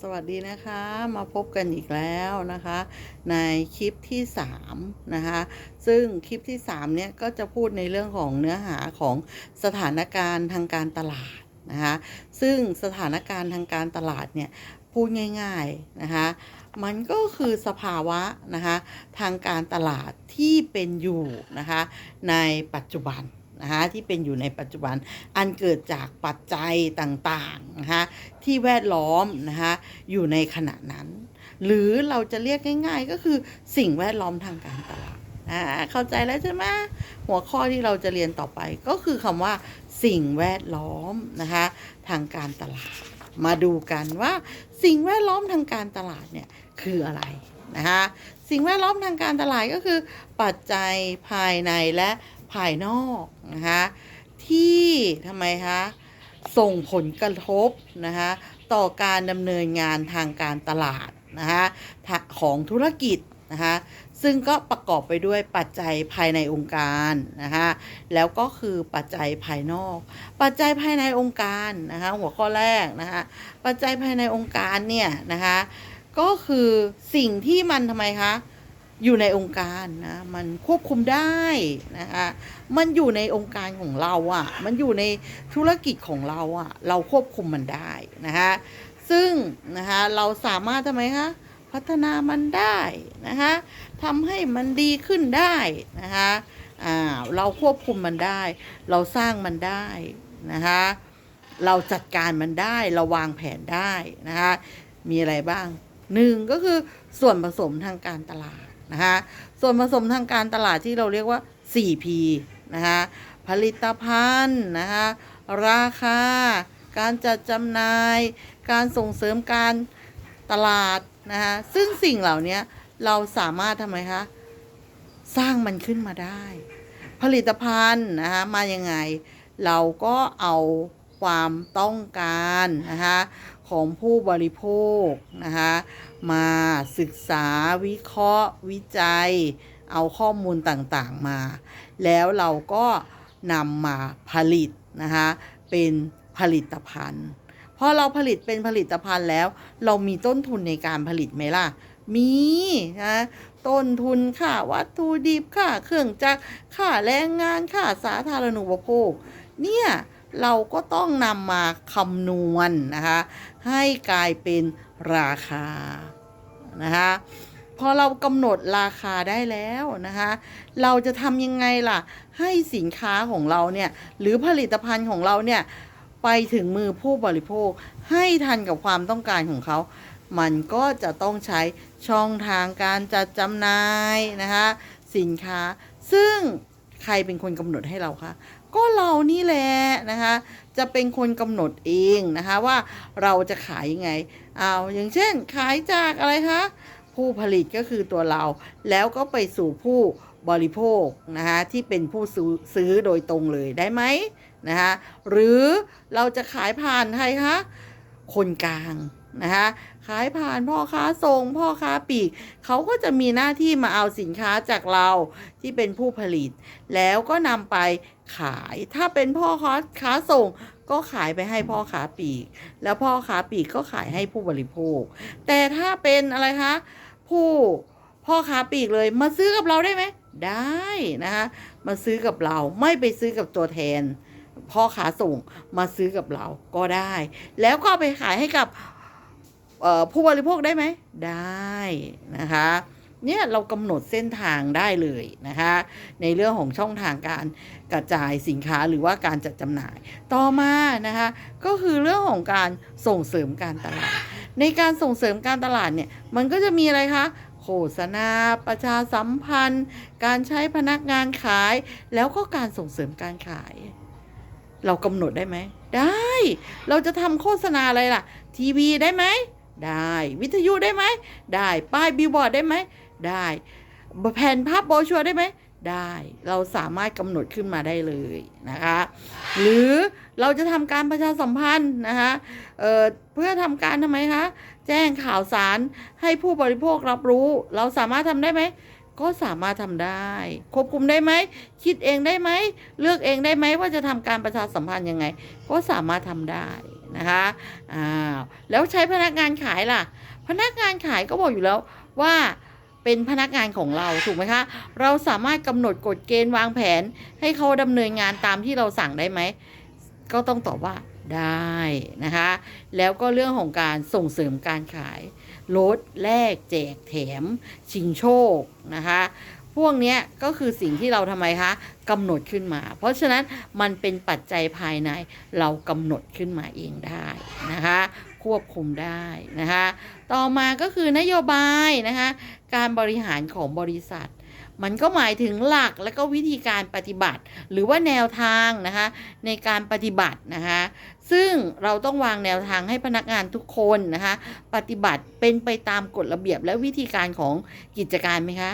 สวัสดีนะคะมาพบกันอีกแล้วนะคะ ในคลิปที่3นะคะซึ่งคลิปที่3เนี่ยก็จะพูดในเรื่องของเนื้อหาของสถานการณ์ทางการตลาดนะคะซึ่งสถานการณ์ทางการตลาดเนี่ยพูดง่ายๆนะคะมันก็คือสภาวะนะคะทางการตลาดที่เป็นอยู่นะคะในปัจจุบัน นะคะที่เป็นอยู่ในปัจจุบันอันเกิดจากปัจจัยต่างๆนะคะที่แวดล้อมนะคะอยู่ในขณะนั้น หรือเราจะเรียกง่าย ๆ ก็คือสิ่งแวดล้อมทางการตลาดอ่าเข้าใจแล้วใช่ไหมหัวข้อที่เราจะเรียนต่อไปก็คือคำว่า สิ่งแวดล้อมนะคะทางการตลาด มาดูกันว่า สิ่งแวดล้อมทางการตลาดเนี่ยคืออะไรนะคะสิ่งแวดล้อมทางการตลาดก็คือ ปัจจัยภายในและ ภายนอกนะคะที่ทำไมคะส่งผลกระทบนะคะต่อการดำเนินงานทางการตลาดนะคะของธุรกิจนะคะซึ่งก็ประกอบไปด้วยปัจจัยภายในองค์การนะคะแล้วก็คือปัจจัยภายนอก ปัจจัยภายในองค์การนะคะหัวข้อแรกนะคะปัจจัยภายในองค์การเนี่ยนะคะก็คือสิ่งที่มันทำไมคะ อยู่ในองค์การนะมันควบคุมได้นะคะมันอยู่ในองค์การของเราอะ่ะ มันอยู่ในธุรกิจของเราอะ่ะ เราควบคุมมันได้นะคะซึ่งนะคะเราสามารถทำไมคะพัฒนามันได้นะคะทำให้มันดีขึ้นได้นะคะอ่าเราควบคุมมันได้ เราสร้างมันได้นะคะเราจัดการมันได้เราวางแผนได้นะคะมีอะไรบ้างหนึ่งก็คือส่วนผสมทางการตลาด นะคะส่วนผสมทางการตลาดที่เราเรียกว่า 4P นะคะผลิตภัณฑ์นะคะราคา การจัดจำหน่าย การส่งเสริมการตลาดนะคะซึ่งสิ่งเหล่านี้เราสามารถทำไมคะ สร้างมันขึ้นมาได้ ผลิตภัณฑ์นะคะมายังไง เราก็เอาความต้องการนะคะของผู้บริโภคนะคะ มาศึกษาวิเคราะห์ วิจัย เอาข้อมูลต่างๆมา แล้วเราก็นำมาผลิตนะคะเป็นผลิตภัณฑ์พอเราผลิตเป็นผลิตภัณฑ์แล้ว เรามีต้นทุนในการผลิตไหมล่ะ มีนะต้นทุนค่าวัตถุดิบค่าเครื่องจักรค่าแรงงานค่าสาธารณูปโภค เนี่ยเราก็ต้องนำมาคำนวณนนะคะให้กลายเป็น ราคานะคะพอเรากำหนดราคาได้แล้วนะคะ เราจะทำยังไงล่ะ ให้สินค้าของเราเนี่ย หรือผลิตภัณฑ์ของเราเนี่ย ไปถึงมือผู้บริโภค ให้ทันกับความต้องการของเขา มันก็จะต้องใช้ช่องทางการจัดจำหน่ายนะคะ สินค้า ซึ่งใครเป็นคนกำหนดให้เราคะก็เรานี่แหละนะคะ จะเป็นคนกำหนดเองนะคะว่าเราจะขายยังไง เอาอย่างเช่น ขายจากอะไรคะผู้ผลิตก็คือตัวเรา แล้วก็ไปสู่ผู้บริโภคนะคะที่เป็นผู้ซื้อซื้อโดยตรงเลยได้ไหมนะคะหรือเราจะขายผ่านใครคะคนกลางนะคะ ขายผ่านพ่อค้าส่งพ่อค้าปีกเขาก็จะมีหน้าที่มาเอาสินค้าจากเราที่เป็นผู้ผลิต แล้วก็นำไปขายถ้าเป็นพ่อค้าค้าส่งก็ขายไปให้พ่อค้าปีก แล้วพ่อค้าปีกก็ขายให้ผู้บริโภค แต่ถ้าเป็นอะไรคะผู้พ่อค้าปีกเลยมาซื้อกับเราได้ไหมได้นะคะมาซื้อกับเราไม่ไปซื้อกับตัวแทน พ่อค้าส่งมาซื้อกับเราก็ได้ แล้วก็ไปขายให้กับ ผู้บริโภคได้ไหมได้นะคะเนี่ยเรากำหนดเส้นทางได้เลยนะคะ ในเรื่องของช่องทางการกระจายสินค้าหรือว่าการจัดจำหน่าย ต่อมานะคะก็คือเรื่องของการส่งเสริมการตลาด ในการส่งเสริมการตลาดเนี่ยมันก็จะมีอะไรคะโฆษณา ประชาสัมพันธ์ การใช้พนักงานขาย แล้วก็การส่งเสริมการขาย เรากำหนดได้ไหม ได้ เราจะทำโฆษณาอะไรล่ะ ทีวีได้ไหม ได้วิทยุได้ไหมได้ป้ายบิลบอร์ดได้ไหมได้แผ่นภาพโบชัวได้ไหมได้เราสามารถกำหนดขึ้นมาได้เลยนะคะ หรือเราจะทำการประชาสัมพันธ์นะคะเเพื่อทำการทำไมคะแจ้งข่าวสารให้ผู้บริโภครับรู้ เราสามารถทำได้ไหมก็สามารถทำได้ ควบคุมได้ไหม คิดเองได้ไหม เลือกเองได้ไหมว่าจะทำการประชาสัมพันธ์ยังไง ก็สามารถทำได้ นะคะอ่าวแล้วใช้พนักงานขายล่ะ พนักงานขายก็บอกอยู่แล้วว่าเป็นพนักงานของเราถูกไหมคะ เราสามารถกำหนดกฎเกณฑ์วางแผน ให้เขาดำเนินงานตามที่เราสั่งได้ไหม ก็ต้องตอบว่าได้นะคะ แล้วก็เรื่องของการส่งเสริมการขายลดแลกแจกแถม ชิงโชคนะคะ พวกนี้ก็คือสิ่งที่เราทำไมคะกำหนดขึ้นมา เพราะฉะนั้นมันเป็นปัจจัยภายในเรากำหนดขึ้นมาเองได้นะคะควบคุมได้นะคะ ต่อมาก็คือนโยบายนะคะการบริหารของบริษัท มันก็หมายถึงหลักและก็วิธีการปฏิบัติ หรือว่าแนวทางนะคะในการปฏิบัตินะคะซึ่งเราต้องวางแนวทางให้พนักงานทุกคนนะคะปฏิบัติเป็นไปตามกฎระเบียบและวิธีการของกิจการไหมคะ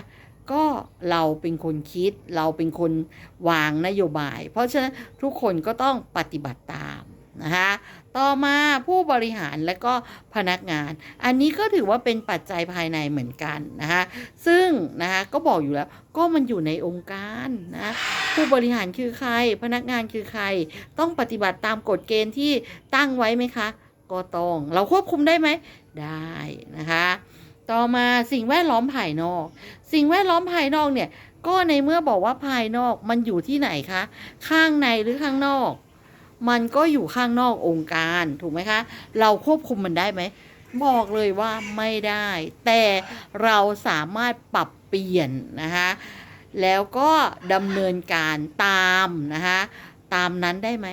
ก็เราเป็นคนคิดเราเป็นคนวางนโยบาย เพราะฉะนั้นทุกคนก็ต้องปฏิบัติตามนะคะต่อมาผู้บริหารและก็พนักงาน อันนี้ก็ถือว่าเป็นปัจจัยภายในเหมือนกันนะคะซึ่งนะคะก็บอกอยู่แล้วก็มันอยู่ในองค์การนะผู้บริหารคือใคร พนักงานคือใคร ต้องปฏิบัติตามกฎเกณฑ์ที่ตั้งไว้ไหมคะ ก็ต้อง เราควบคุมได้ไหมได้นะคะ ต่อมาสิ่งแวดล้อมภายนอก สิ่งแวดล้อมภายนอกเนี่ย ก็ในเมื่อบอกว่าภายนอกมันอยู่ที่ไหนคะ ข้างในหรือข้างนอก มันก็อยู่ข้างนอกองค์การถูกไหมคะ เราควบคุมมันได้ไหมบอกเลยว่าไม่ได้ แต่เราสามารถปรับเปลี่ยนนะคะแล้วก็ดำเนินการตามนะคะตามนั้นได้ไหม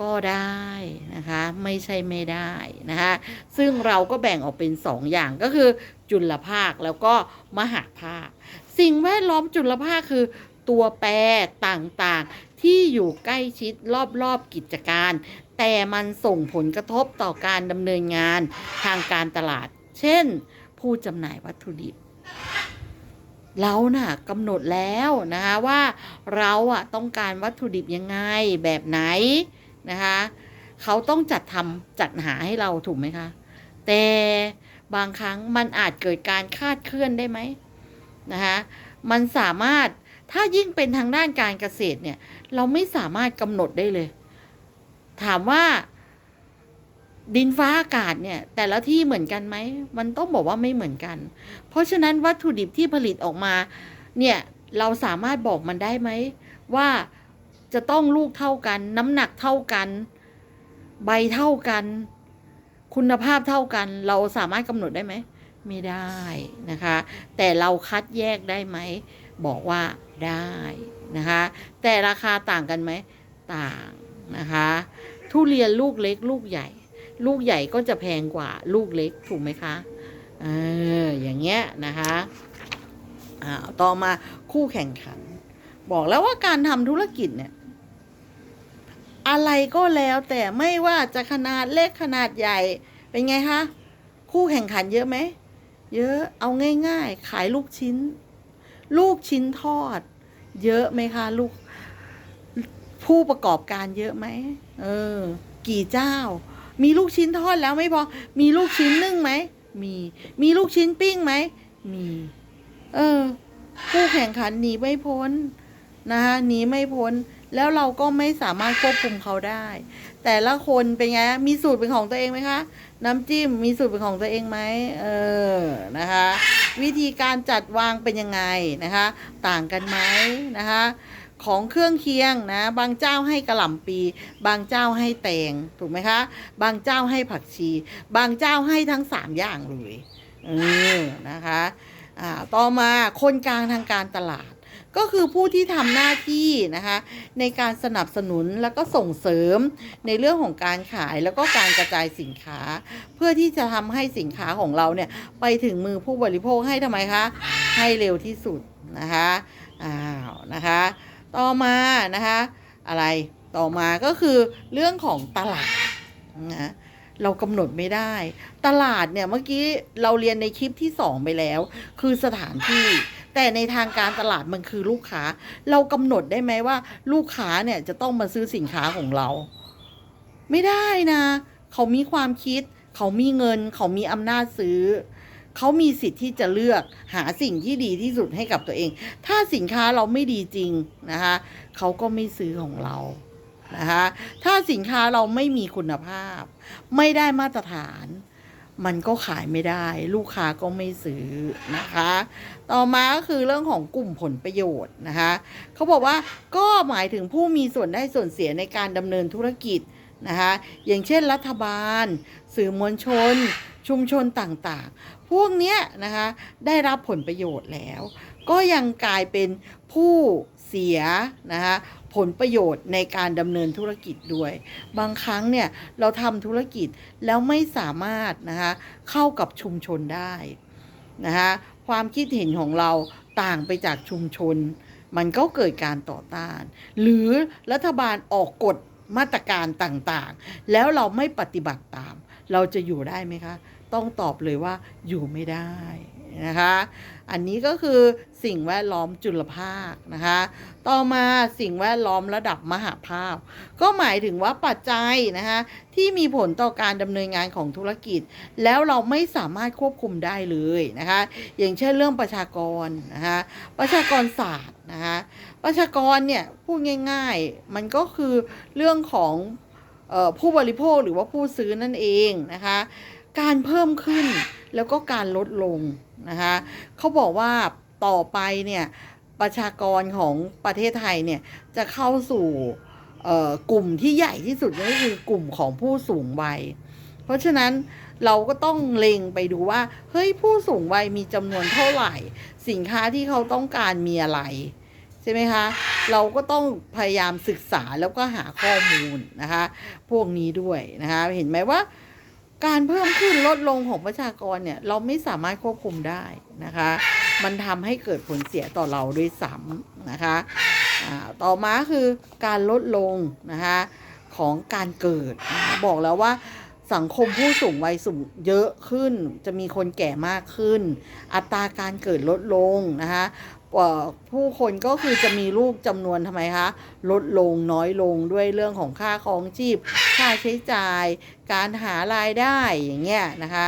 ก็ได้นะคะ ไม่ใช่ไม่ได้นะคะซึ่งเราก็แบ่งออกเป็นสองอย่างก็คือจุลภาคแล้วก็มหาภาค สิ่งแวดล้อมจุลภาคคือตัวแปรต่างๆ ที่อยู่ใกล้ชิดรอบๆกิจการ แต่มันส่งผลกระทบต่อการดำเนินงานทางการตลาด เช่น ผู้จำหน่ายวัตถุดิบเราน่ะกำหนดแล้วนะคะว่าเราอะต้องการวัตถุดิบยังไงแบบไหน นะคะเขาต้องจัดทำจัดหาให้เราถูกไหมคะ แต่บางครั้งมันอาจเกิดการคาดเคลื่อนได้ไหมนะคะมันสามารถถ้ายิ่งเป็นทางด้านการเกษตรเนี่ย เราไม่สามารถกำหนดได้เลย ถามว่า ดินฟ้าอากาศเนี่ย แต่ละที่เหมือนกันไหมมันต้องบอกว่าไม่เหมือนกัน เพราะฉะนั้นวัตถุดิบที่ผลิตออกมา เนี่ยเราสามารถบอกมันได้ไหมว่า จะต้องลูกเท่ากัน น้ำหนักเท่ากัน ใบเท่ากัน คุณภาพเท่ากัน เราสามารถกำหนดได้ไหม ไม่ได้นะคะ แต่เราคัดแยกได้ไหม บอกว่าได้นะคะ แต่ราคาต่างกันไหม ต่างนะคะ ทุเรียนลูกเล็ก ลูกใหญ่ ลูกใหญ่ก็จะแพงกว่าลูกเล็กถูกไหมคะเอออย่างเงี้ยนะคะอ่าต่อมาคู่แข่งขัน บอกแล้วว่าการทำธุรกิจเนี่ย อะไรก็แล้วแต่ไม่ว่าจะขนาดเล็กขนาดใหญ่ เป็นไงคะ คู่แข่งขันเยอะไหม เยอะเอาง่าย ๆ ขายลูกชิ้น ลูกชิ้นทอด เยอะไหมคะลูก ผู้ประกอบการเยอะไหมเออ กี่เจ้า มีลูกชิ้นทอดแล้วไม่พอ มีลูกชิ้นนึ่งไหมมี มีลูกชิ้นปิ้งไหมมี เออ ผู้แข่งขันหนีไม่พ้นนะคะหนีไม่พ้น แล้วเราก็ไม่สามารถควบคุมเขาได้ แต่ละคนเป็นไงมีสูตรเป็นของตัวเองไหมคะ น้ำจิ้มมีสูตรเป็นของตัวเองไหมเออนะคะ วิธีการจัดวางเป็นยังไงนะคะ ต่างกันไหมนะคะของเครื่องเคียงนะ บางเจ้าให้กระหล่ำปี บางเจ้าให้แตงถูกไหมคะ บางเจ้าให้ผักชี บางเจ้าให้ทั้งสามอย่างเลยเออนะคะอ่าต่อมาคนกลางทางการตลาด ก็คือผู้ที่ทำหน้าที่นะคะในการสนับสนุนแล้วก็ส่งเสริมในเรื่องของการขายแล้วก็การกระจายสินค้า เพื่อที่จะทำให้สินค้าของเราเนี่ยไปถึงมือผู้บริโภคให้ทำไมคะให้เร็วที่สุดนะคะอ้าวนะคะต่อมานะคะอะไรต่อมาก็คือเรื่องของตลาดนะเรากำหนดไม่ได้ ตลาดเนี่ยเมื่อกี้เราเรียนในคลิปที่สองไปแล้ว คือสถานที่ แต่ในทางการตลาดมันคือลูกค้า เรากำหนดได้ไหมว่า ลูกค้าเนี่ยจะต้องมาซื้อสินค้าของเรา ไม่ได้นะ เขามีความคิด เขามีเงิน เขามีอำนาจซื้อ เขามีสิทธิ์ที่จะเลือกหาสิ่งที่ดีที่สุดให้กับตัวเอง ถ้าสินค้าเราไม่ดีจริงนะคะเขาก็ไม่ซื้อของเรานะคะถ้าสินค้าเราไม่มีคุณภาพ ไม่ได้มาตรฐาน มันก็ขายไม่ได้ ลูกค้าก็ไม่ซื้อนะคะ ต่อมาก็คือเรื่องของกลุ่มผลประโยชน์นะคะเขาบอกว่าก็หมายถึงผู้มีส่วนได้ส่วนเสียในการดำเนินธุรกิจนะคะอย่างเช่นรัฐบาล สื่อมวลชน ชุมชนต่างๆ พวกเนี้ยนะคะได้รับผลประโยชน์แล้ว ก็ยังกลายเป็นผู้เสียนะคะ ผลประโยชน์ในการดำเนินธุรกิจด้วย บางครั้งเนี่ยเราทำธุรกิจแล้วไม่สามารถนะคะเข้ากับชุมชนได้นะคะความคิดเห็นของเราต่างไปจากชุมชน มันก็เกิดการต่อต้าน หรือรัฐบาลออกกฎมาตรการต่างๆ แล้วเราไม่ปฏิบัติตาม เราจะอยู่ได้ไหมคะ ต้องตอบเลยว่าอยู่ไม่ได้ นะคะ อันนี้ก็คือสิ่งแวดล้อมจุลภาคนะคะ ต่อมาสิ่งแวดล้อมระดับมหาภาพ ก็หมายถึงว่าปัจจัยนะคะที่มีผลต่อการดำเนินงานของธุรกิจ แล้วเราไม่สามารถควบคุมได้เลยนะคะ อย่างเช่นเรื่องประชากรนะคะประชากรศาสตร์นะคะประชากรเนี่ยพูดง่าย ๆ มันก็คือเรื่องของออผู้บริโภคหรือว่าผู้ซื้อนั่นเองนะคะ การเพิ่มขึ้นแล้วก็การลดลงนะคะเขาบอกว่าต่อไปเนี่ยประชากรของประเทศไทยเนี่ยจะเข้าสู่กลุ่มที่ใหญ่ที่สุดก็คือกลุ่มของผู้สูงวัย เพราะฉะนั้นเราก็ต้องเล็งไปดูว่า เฮ้ยผู้สูงวัยมีจำนวนเท่าไหร่ สินค้าที่เขาต้องการมีอะไร ใช่ไหมคะ เราก็ต้องพยายามศึกษาแล้วก็หาข้อมูลนะคะ พวกนี้ด้วยนะคะ เห็นไหมว่า การเพิ่มขึ้นลดลงของประชากรเนี่ยเราไม่สามารถควบคุมได้นะคะ มันทำให้เกิดผลเสียต่อเราด้วยซ้ำนะคะต่อมาคือการลดลงนะคะของการเกิดะะบอกแล้วว่าสังคมผู้สูงวัยสูงเยอะขึ้น จะมีคนแก่มากขึ้น อัตราการเกิดลดลงนะคะ ผู้คนก็คือจะมีลูกจำนวนทำไมคะลดลงน้อยลงด้วยเรื่องของค่าครองชีพ ค่าใช้จ่าย การหารายได้อย่างเงี้ยนะคะ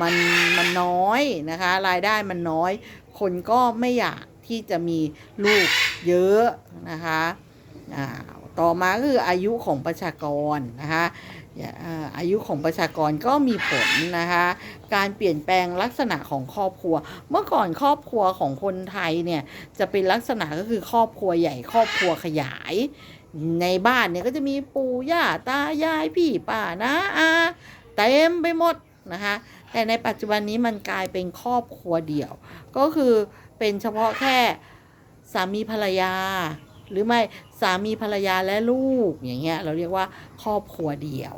มันมันน้อยนะคะ รายได้มันน้อย คนก็ไม่อยากที่จะมีลูกเยอะนะคะอ่าต่อมาคืออายุของประชากรนะคะ อาอ่าอายุของประชากรก็มีผลนะคะ การเปลี่ยนแปลงลักษณะของครอบครัว เมื่อก่อนครอบครัวของคนไทยเนี่ยจะเป็นลักษณะก็คือครอบครัวใหญ่ครอบครัวขยาย ในบ้านเนี่ยก็จะมีปู่ย่าตายายพี่ป้านะอาเต็มไปหมดนะคะ แต่ในปัจจุบันนี้มันกลายเป็นครอบครัวเดี่ยว ก็คือเป็นเฉพาะแค่สามีภรรยา หรือไม่สามีภรรยาและลูกอย่างเงี้ยเราเรียกว่าครอบครัวเดี่ยว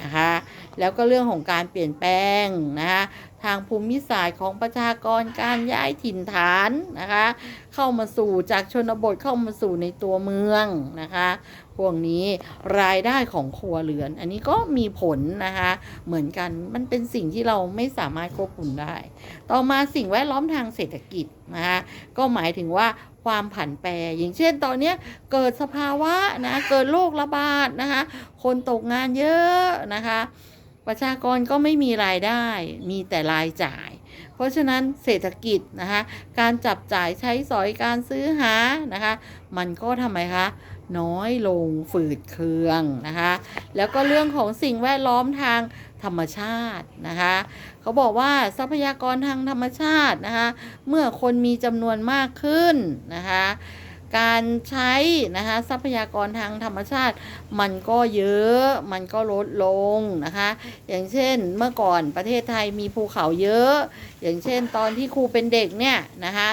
นะคะแล้วก็เรื่องของการเปลี่ยนแปลงนะคะทางภูมิศาสตร์ของประชากรการย้ายถิ่นฐานนะคะเข้ามาสู่จากชนบทเข้ามาสู่ในตัวเมืองนะคะพวกนี้รายได้ของครัวเรือน อันนี้ก็มีผลนะคะเหมือนกันมันเป็นสิ่งที่เราไม่สามารถควบคุมได้ ต่อมาสิ่งแวดล้อมทางเศรษฐกิจนะคะก็หมายถึงว่า ความผันแปร อย่างเช่นตอนนี้เกิดสภาวะนะเกิดโรคระบาดนะคะ คนตกงานเยอะนะคะ ประชากรก็ไม่มีรายได้มีแต่รายจ่าย เพราะฉะนั้นเศรษฐกิจนะคะการจับจ่ายใช้สอยการซื้อหานะคะ มันก็ทำไมคะน้อยลงฝืดเคืองนะคะ แล้วก็เรื่องของสิ่งแวดล้อมทาง ธรรมชาตินะคะเขาบอกว่าทรัพยากรทางธรรมชาตินะคะเมื่อคนมีจำนวนมากขึ้นนะคะการใช้นะคะทรัพยากรทางธรรมชาติ มันก็เยอะมันก็ลดลงนะคะ อย่างเช่นเมื่อก่อนประเทศไทยมีภูเขาเยอะ อย่างเช่นตอนที่ครูเป็นเด็กเนี่ยนะคะ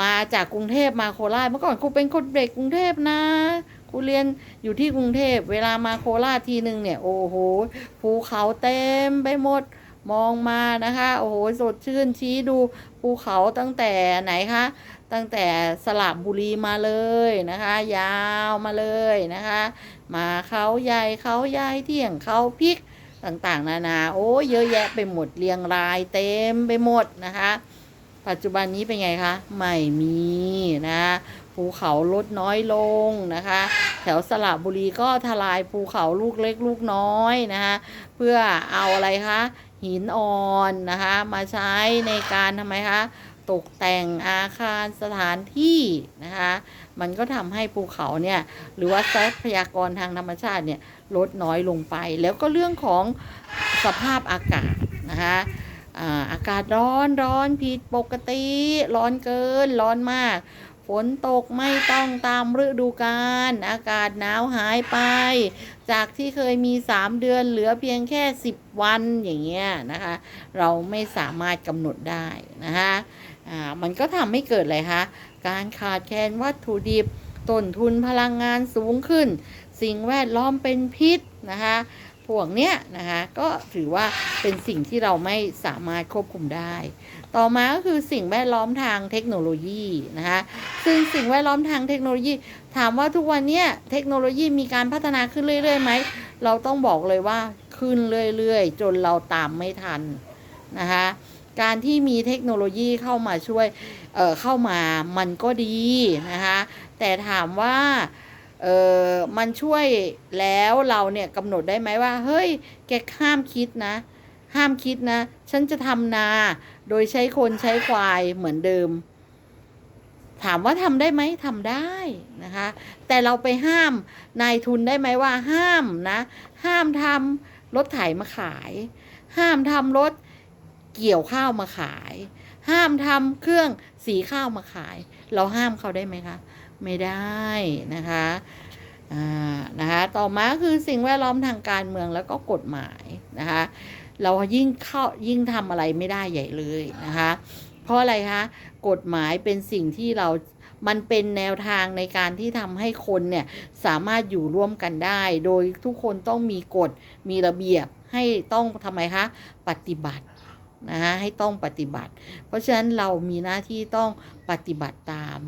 มาจากกรุงเทพมาโคราชเมื่อก่อนครูเป็นคนเด็กกรุงเทพนะครูเรียนอยู่ที่กรุงเทพเวลามาโคราชทีหนึ่งเนี่ย โอ้โหภูเขาเต็มไปหมดมองมานะคะ โอ้โหสดชื่นชี้ดูภูเขาตั้งแต่ไหนคะตั้งแต่สระบบุรีมาเลยนะคะ ยาวมาเลยนะคะ มาเขาใหญ่เขาใหญ่เที่ยงเขาพิกต่างๆ นานาโอ้เยอะแยะไปหมดเรียงรายเต็มไปหมดนะคะ ปัจจุบันนี้เป็นไงคะ ไม่มีนะ ภูเขาลดน้อยลงนะคะ แถวสระบุรีก็ทลายภูเขาลูกเล็กลูกน้อยนะคะเพื่อเอาอะไรคะหินอ่อนนะคะมาใช้ในการทำไมคะตกแต่งอาคารสถานที่นะคะ มันก็ทำให้ภูเขาเนี่ยหรือว่าทรัพยากรทางธรรมชาติเนี่ยลดน้อยลงไป แล้วก็เรื่องของสภาพอากาศนะคะอ่าอากาศร้อนร้อนผิดปกติ ร้อนเกินร้อนมาก ฝนตกไม่ต้องตามฤดูกาลอากาศหนาวหายไป จากที่เคยมี 3 เดือนเหลือเพียงแค่ 10 วันอย่างเงี้ยนะคะ เราไม่สามารถกำหนดได้นะคะอ่ามันก็ทำให้เกิดอะไรคะการขาดแคลนวัตถุดิบต้นทุนพลังงานสูงขึ้น สิ่งแวดล้อมเป็นพิษนะคะพวกเนี้ยนะคะก็ถือว่าเป็นสิ่งที่เราไม่สามารถควบคุมได้ ต่อมาก็คือสิ่งแวดล้อมทางเทคโนโลยีนะคะซึ่งสิ่งแวดล้อมทางเทคโนโลยี ถามว่าทุกวันเนี้ยเทคโนโลยีมีการพัฒนาขึ้นเรื่อยๆไหมเราต้องบอกเลยว่าขึ้นเรื่อยๆ จนเราตามไม่ทันนะคะการที่มีเทคโนโลยีเข้ามาช่วยเเข้ามามันก็ดีนะคะแต่ถามว่าเออมันช่วยแล้วเราเนี่ยกำหนดได้ไหมว่า เฮ้ย แกห้ามคิดนะ ห้ามคิดนะ ฉันจะทำนา โดยใช้คนใช้ควายเหมือนเดิม ถามว่าทำได้ไหมทำได้นะคะ แต่เราไปห้ามนายทุนได้ไหมว่าห้ามนะ ห้ามทำรถไถมาขาย ห้ามทำรถเกี่ยวข้าวมาขาย ห้ามทำเครื่องสีข้าวมาขาย เราห้ามเขาได้ไหมคะ ไม่ได้นะคะนะคะ ต่อมาคือสิ่งแวดล้อมทางการเมืองแล้วก็กฎหมายนะคะ เรายิ่งเข้ายิ่งทำอะไรไม่ได้ใหญ่เลยนะคะ เพราะอะไรคะกฎหมายเป็นสิ่งที่เรามันเป็นแนวทางในการที่ทำให้คนเนี่ยสามารถอยู่ร่วมกันได้ โดยทุกคนต้องมีกฎมีระเบียบให้ต้องทำไมคะปฏิบัตินะคะให้ต้องปฏิบัติ เพราะฉะนั้นเรามีหน้าที่ต้องปฏิบัติตาม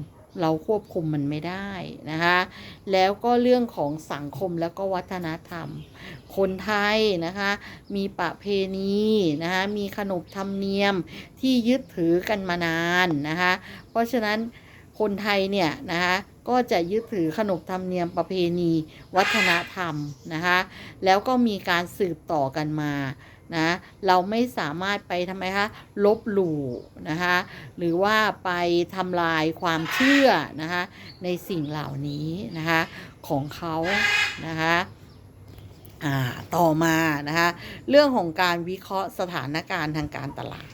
เราควบคุมมันไม่ได้นะคะแล้วก็เรื่องของสังคมแล้วก็วัฒนธรรม คนไทยนะคะ มีประเพณีนะคะมีขนบธรรมเนียมที่ยึดถือกันมานานนะคะ เพราะฉะนั้นคนไทยเนี่ยนะคะก็จะยึดถือขนบธรรมเนียมประเพณีวัฒนธรรมนะคะแล้วก็มีการสืบต่อกันมานะเราไม่สามารถไปทำไมคะลบหลู่นะคะหรือว่าไปทำลายความเชื่อนะคะในสิ่งเหล่านี้นะคะของเขานะคะ ต่อมานะคะเรื่องของการวิเคราะห์สถานการณ์ทางการตลาด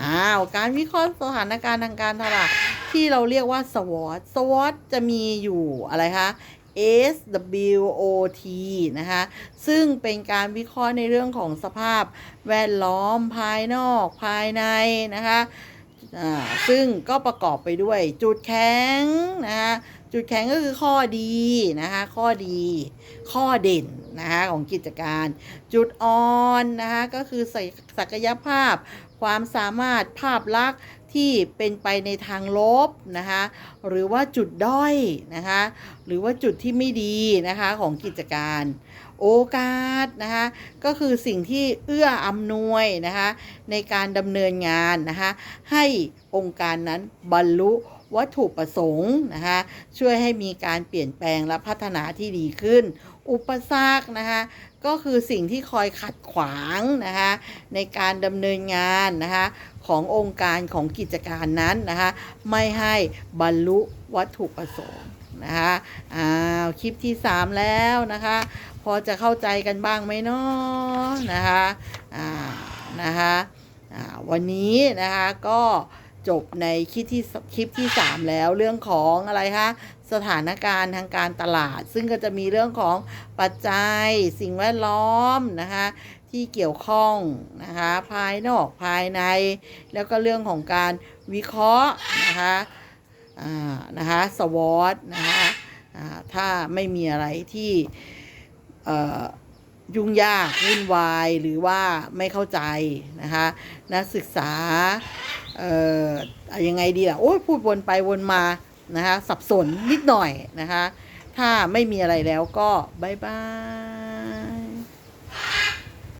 อ้าวการวิเคราะห์สถานการณ์ทางการตลาดที่เราเรียกว่า SWOT SWOT จะมีอยู่อะไรคะ SWOT นะคะ ซึ่งเป็นการวิเคราะห์ในเรื่องของสภาพแวดล้อมภายนอกภายในนะคะอ่าซึ่งก็ประกอบไปด้วยจุดแข็งนะคะ จุดแข็งก็คือข้อดีนะคะ ข้อดี ข้อเด่นนะคะของกิจการ จุดอ่อนนะคะก็คือศักศักยภาพ ความสามารถภาพลักษณ์ที่เป็นไปในทางลบนะคะหรือว่าจุดด้อยนะคะหรือว่าจุดที่ไม่ดีนะคะของกิจการโอกาสนะคะก็คือสิ่งที่เอื้ออำนวยนะคะในการดำเนินงานนะคะให้องค์การนั้นบรรลุ วัตถุประสงค์นะคะช่วยให้มีการเปลี่ยนแปลงและพัฒนาที่ดีขึ้น อุปสรรคนะคะก็คือสิ่งที่คอยขัดขวางนะคะในการดำเนินงานนะคะขององค์การของกิจการนั้นนะคะไม่ให้บรรลุวัตถุประสงค์นะคะอ้าวคลิปที่ 3 แล้วนะคะพอจะเข้าใจกันบ้างไหมเนาะนะคะอ่านะคะอ่าวันนี้นะคะก็ จบในคลิปที่คลิปที่ 3 แล้วเรื่องของอะไรคะสถานการณ์ทางการตลาด ซึ่งก็จะมีเรื่องของปัจจัยสิ่งแวดล้อมนะคะที่เกี่ยวข้องนะคะภายนอกภายใน แล้วก็เรื่องของการวิเคราะห์นะคะอ่านะคะสวอตนะคะถ้าไม่มีอะไรที่ยุ่งยากวุ่นวายหรือว่าไม่เข้าใจนะคะนักศึกษา เอ่อยังไงดีล่ะโอ้ยพูดวนไปวนมานะคะสับสนนิดหน่อยนะคะ ถ้าไม่มีอะไรแล้วก็บายบาย